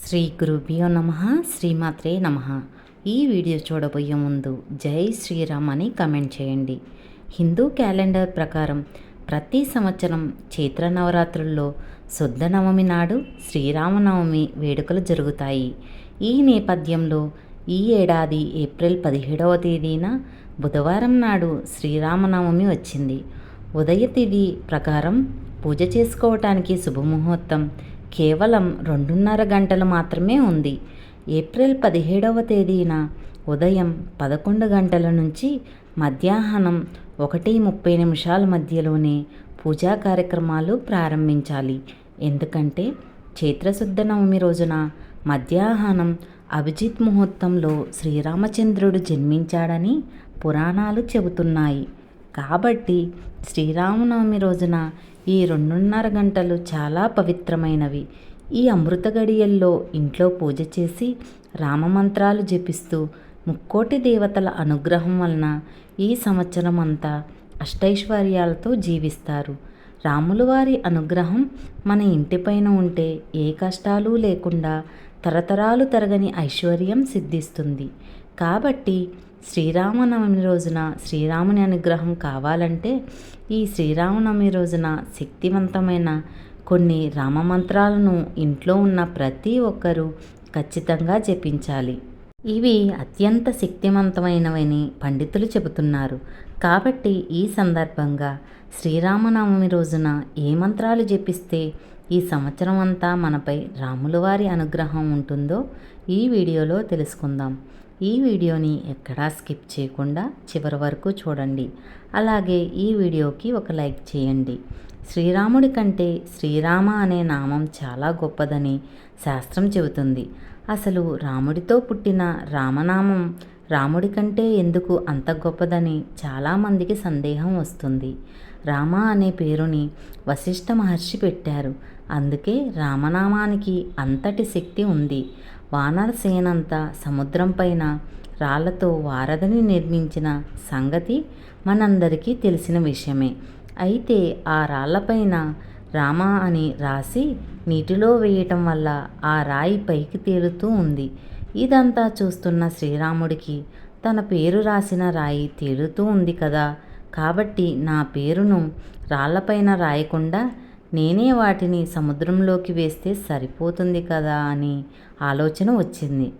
శ్రీ గురుభ్యో నమ శ్రీమాత్రే నమ. ఈ వీడియో చూడబోయే ముందు జై శ్రీరామ్ అని కమెంట్ చేయండి. హిందూ క్యాలెండర్ ప్రకారం ప్రతి సంవత్సరం చైత్ర నవరాత్రుల్లో శుద్ధ నవమి నాడు శ్రీరామనవమి వేడుకలు జరుగుతాయి. ఈ నేపథ్యంలో ఈ ఏడాది ఏప్రిల్ పదిహేడవ తేదీన బుధవారం నాడు శ్రీరామనవమి వచ్చింది. ఉదయ తిథి ప్రకారం పూజ చేసుకోవటానికి శుభముహూర్తం కేవలం రెండున్నర గంటలు మాత్రమే ఉంది. ఏప్రిల్ పదిహేడవ తేదీన ఉదయం పదకొండు గంటల నుంచి మధ్యాహ్నం ఒకటి ముప్పై నిమిషాల మధ్యలోనే పూజా కార్యక్రమాలు ప్రారంభించాలి. ఎందుకంటే చైత్రశుద్ధ నవమి రోజున మధ్యాహ్నం అభిజిత్ ముహూర్తంలో శ్రీరామచంద్రుడు జన్మించాడని పురాణాలు చెబుతున్నాయి. కాబట్టి శ్రీరామనవమి రోజున ఈ రెండున్నర గంటలు చాలా పవిత్రమైనవి. ఈ అమృత గడియల్లో ఇంట్లో పూజ చేసి రామమంత్రాలు జపిస్తూ ముక్కోటి దేవతల అనుగ్రహం వలన ఈ సంవత్సరం అంతా అష్టైశ్వర్యాలతో జీవిస్తారు. రాముల వారి అనుగ్రహం మన ఇంటిపైన ఉంటే ఏ కష్టాలు లేకుండా తరతరాలు తరగని ఐశ్వర్యం సిద్ధిస్తుంది. కాబట్టి శ్రీరామనవమి రోజున శ్రీరాముని అనుగ్రహం కావాలంటే ఈ శ్రీరామనవమి రోజున శక్తివంతమైన కొన్ని రామమంత్రాలను ఇంట్లో ఉన్న ప్రతి ఒక్కరూ ఖచ్చితంగా జపించాలి. ఇవి అత్యంత శక్తివంతమైనవని పండితులు చెబుతున్నారు. కాబట్టి ఈ సందర్భంగా శ్రీరామనవమి రోజున ఏ మంత్రాలు జపిస్తే ఈ సంవత్సరం అంతా మనపై రాములవారి అనుగ్రహం ఉంటుందో ఈ వీడియోలో తెలుసుకుందాం. ఈ వీడియోని ఎక్కడా స్కిప్ చేయకుండా చివరి వరకు చూడండి. అలాగే ఈ వీడియోకి ఒక లైక్ చేయండి. శ్రీరాముడి కంటే శ్రీరామ అనే నామం చాలా గొప్పదని శాస్త్రం చెబుతుంది. అసలు రాముడితో పుట్టిన రామనామం రాముడి కంటే ఎందుకు అంత గొప్పదని చాలామందికి సందేహం వస్తుంది. రామ అనే పేరుని వశిష్ఠ మహర్షి పెట్టారు. అందుకే రామనామానికి అంతటి శక్తి ఉంది. వానరసేనంతా సముద్రం పైన రాళ్ళతో వారధిని నిర్మించిన సంగతి మనందరికీ తెలిసిన విషయమే. అయితే ఆ రాళ్ళపైన రామ అని రాసి నీటిలో వేయటం వల్ల ఆ రాయి పైకి తేలుతూ ఉంది. ఇదంతా చూస్తున్న శ్రీరాముడికి తన పేరు రాసిన రాయి తేలుతూ ఉంది కదా. కాబట్టి నా పేరును రాళ్ళపైన రాయకుండా నేనే వాటిని సముద్రంలోకి వేస్తే సరిపోతుంది కదా అని ఆలోచన వచ్చింది.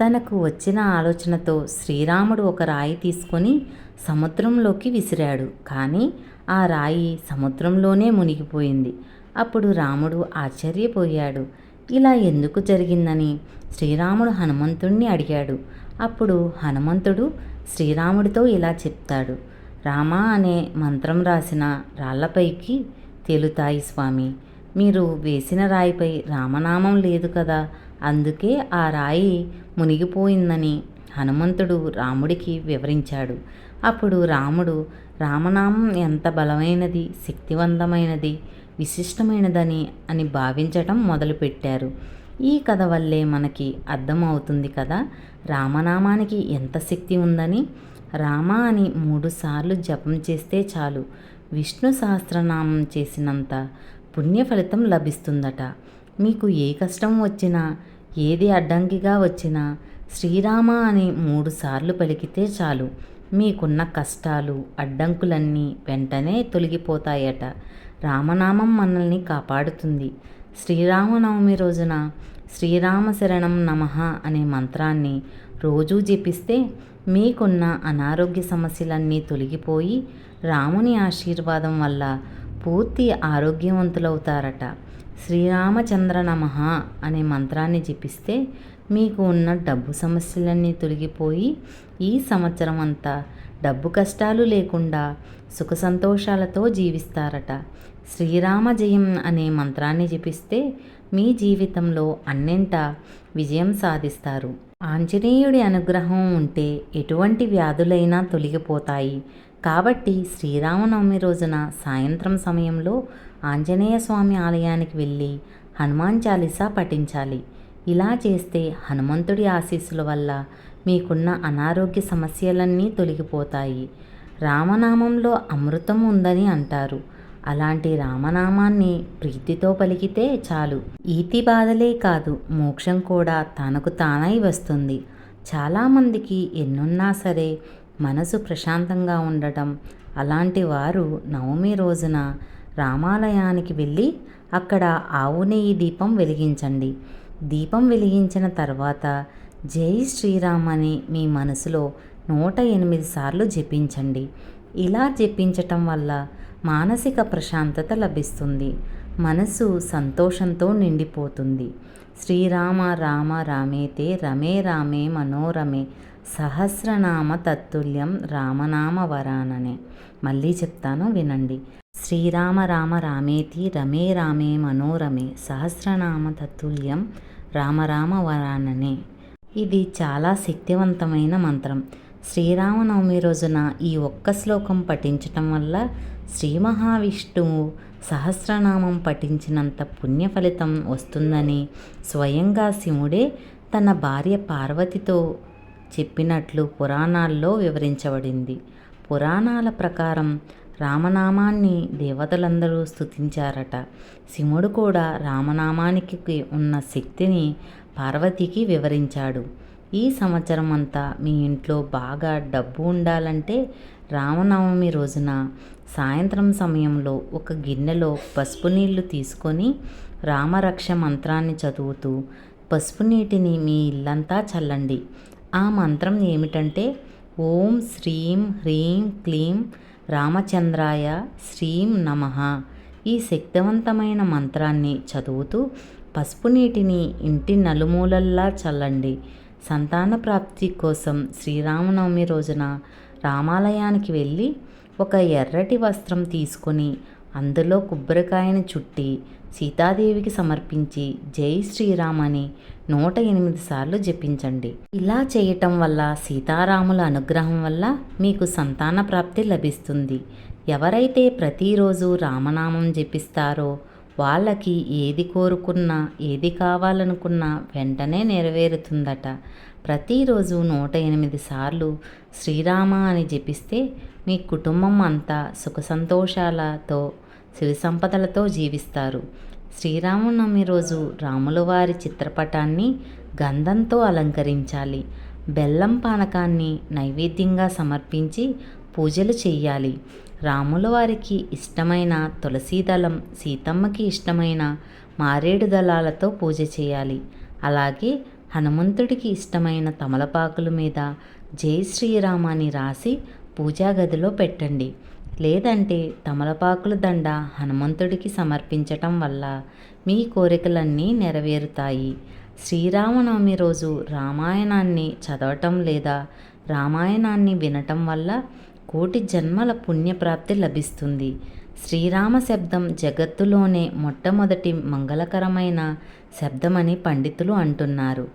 తనకు వచ్చిన ఆలోచనతో శ్రీరాముడు ఒక రాయి తీసుకొని సముద్రంలోకి విసిరాడు. కానీ ఆ రాయి సముద్రంలోనే మునిగిపోయింది. అప్పుడు రాముడు ఆశ్చర్యపోయాడు. ఇలా ఎందుకు జరిగిందని శ్రీరాముడు హనుమంతుణ్ణి అడిగాడు. అప్పుడు హనుమంతుడు శ్రీరాముడితో ఇలా చెప్తాడు. రామ అనే మంత్రం రాసిన రాళ్ళపైకి తేలుతాయి స్వామి. మీరు వేసిన రాయిపై రామనామం లేదు కదా? అందుకే ఆ రాయి మునిగిపోయిందని హనుమంతుడు రాముడికి వివరించాడు. అప్పుడు రాముడు రామనామం ఎంత బలమైనది శక్తివంతమైనది విశిష్టమైనదని అని భావించటం మొదలుపెట్టారు. ఈ కథ వల్లే మనకి అర్థమవుతుంది కదా రామనామానికి ఎంత శక్తి ఉందని. రామ అని మూడుసార్లు జపం చేస్తే చాలు. విష్ణు సహస్రనామం చేసినంత పుణ్య ఫలితం లభిస్తుందట. మీకు ఏ కష్టం వచ్చినా ఏది అడ్డంకిగా వచ్చినా శ్రీరామ అని మూడుసార్లు పలికితే చాలు. మీకున్న కష్టాలు అడ్డంకులన్నీ వెంటనే తొలగిపోతాయట. రామనామం మనల్ని కాపాడుతుంది. శ్రీరామనవమి రోజున శ్రీరామ శరణం నమ అనే మంత్రాన్ని రోజూ జపిస్తే మీకున్న అనారోగ్య సమస్యలన్నీ తొలగిపోయి రాముని ఆశీర్వాదం వల్ల పూర్తి ఆరోగ్యవంతులవుతారట. శ్రీరామచంద్ర నమ అనే మంత్రాన్ని జపిస్తే మీకు ఉన్న డబ్బు సమస్యలన్నీ తొలగిపోయి ఈ సంవత్సరం అంతా డబ్బు కష్టాలు లేకుండా సుఖ సంతోషాలతో జీవిస్తారట. శ్రీరామ జయం అనే మంత్రాన్ని జపిస్తే మీ జీవితంలో అన్నింట విజయం సాధిస్తారు. ఆంజనేయుడి అనుగ్రహం ఉంటే ఎటువంటి వ్యాధులైనా తొలగిపోతాయి. కాబట్టి శ్రీరామనవమి రోజున సాయంత్రం సమయంలో ఆంజనేయ స్వామి ఆలయానికి వెళ్ళి హనుమాన్ చాలీసా పఠించాలి. ఇలా చేస్తే హనుమంతుడి ఆశీస్సుల వల్ల మీకున్న అనారోగ్య సమస్యలన్నీ తొలగిపోతాయి. రామనామంలో అమృతం ఉందని అంటారు. అలాంటి రామనామాన్ని ప్రీతితో పలికితే చాలు. ఈతి బాధలే కాదు మోక్షం కూడా తనకు తానై వస్తుంది. చాలామందికి ఎన్నున్నా సరే మనసు ప్రశాంతంగా ఉండటం అలాంటి వారు నవమి రోజున రామాలయానికి వెళ్ళి అక్కడ ఆవు నెయ్యి దీపం వెలిగించండి. దీపం వెలిగించిన తర్వాత జై శ్రీరామ్ అని మీ మనసులో నూట ఎనిమిది సార్లు జపించండి. ఇలా జపించటం వల్ల మానసిక ప్రశాంతత లభిస్తుంది. మనసు సంతోషంతో నిండిపోతుంది. శ్రీరామ రామ రామేతే రమే రామే మనోరమే సహస్రనామ తత్తుల్యం రామనామ వరాననే. మళ్ళీ చెప్తాను వినండి. శ్రీరామ రామ రామేతి రమే రామే మనోరమే సహస్రనామ తత్తుల్యం రామరామ వరాననే. ఇది చాలా శక్తివంతమైన మంత్రం. శ్రీరామనవమి రోజున ఈ ఒక్క శ్లోకం పఠించటం వల్ల శ్రీ మహావిష్ణువు సహస్రనామం పఠించినంత పుణ్య ఫలితం వస్తుందని స్వయంగా శివుడే తన భార్య పార్వతితో చెప్పినట్లు పురాణాల్లో వివరించబడింది. పురాణాల ప్రకారం రామనామాన్ని దేవతలందరూ స్థుతించారట శివుడు కూడా రామనామానికి ఉన్న శక్తిని పార్వతికి వివరించాడు. ఈ సంవత్సరం అంతా మీ ఇంట్లో బాగా డబ్బు ఉండాలంటే రామనవమి రోజున సాయంత్రం సమయంలో ఒక గిన్నెలో పసుపు నీళ్ళు తీసుకొని రామరక్ష మంత్రాన్ని చదువుతూ పసుపు నీటిని మీ ఇల్లంతా చల్లండి. ఆ మంత్రం ఏమిటంటే ఓం శ్రీం హ్రీం క్లీం రామచంద్రాయ శ్రీం నమ. ఈ శక్తివంతమైన మంత్రాన్ని చదువుతూ పసుపు నీటిని ఇంటి నలుమూలల్లా చల్లండి. సంతాన ప్రాప్తి కోసం శ్రీరామనవమి రోజున రామాలయానికి వెళ్ళి ఒక ఎర్రటి వస్త్రం తీసుకొని అందులో కొబ్బరికాయను చుట్టి సీతాదేవికి సమర్పించి జై శ్రీరామ్ అని నూట ఎనిమిది సార్లు జపించండి. ఇలా చేయటం వల్ల సీతారాముల అనుగ్రహం వల్ల మీకు సంతాన ప్రాప్తి లభిస్తుంది. ఎవరైతే ప్రతిరోజు రామనామం జపిస్తారో వాళ్ళకి ఏది కోరుకున్నా ఏది కావాలనుకున్నా వెంటనే నెరవేరుతుందట. ప్రతిరోజు నూట ఎనిమిది సార్లు శ్రీరామ అని జపిస్తే మీ కుటుంబం అంతా సుఖ సంతోషాలతో సిరి సంపదలతో జీవిస్తారు. శ్రీరామనవమి రోజు రాములవారి చిత్రపటాన్ని గంధంతో అలంకరించాలి. బెల్లం పానకాన్ని నైవేద్యంగా సమర్పించి పూజలు చేయాలి రాముల వారికి ఇష్టమైన తులసీదళం సీతమ్మకి ఇష్టమైన మారేడు దళాలతో పూజ చేయాలి అలాగే హనుమంతుడికి ఇష్టమైన తమలపాకుల మీద జై శ్రీరామ అని రాసి పూజా గదిలో పెట్టండి. లేదంటే తమలపాకుల దండ హనుమంతుడికి సమర్పించటం వల్ల మీ కోరికలన్నీ నెరవేరుతాయి. శ్రీరామనవమి రోజు రామాయణాన్ని చదవటం లేదా రామాయణాన్ని వినటం వల్ల కోటి జన్మల పుణ్యప్రాప్తి లభిస్తుంది. శ్రీరామ శబ్దం జగత్తులోనే మొట్టమొదటి మంగళకరమైన శబ్దమని పండితులు అంటున్నారు.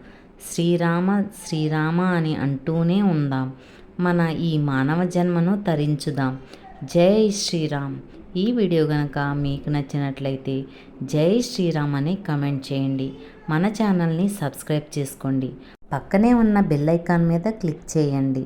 శ్రీరామ శ్రీరామ అని అంటూనే ఉందాం. మన ఈ మానవ జన్మను తరించుదాం. జై శ్రీరామ్. ఈ వీడియో కనుక మీకు నచ్చినట్లయితే జై శ్రీరామ్ అని కమెంట్ చేయండి. మన ఛానల్ని సబ్స్క్రైబ్ చేసుకోండి. పక్కనే ఉన్న బెల్ ఐకాన్ మీద క్లిక్ చేయండి.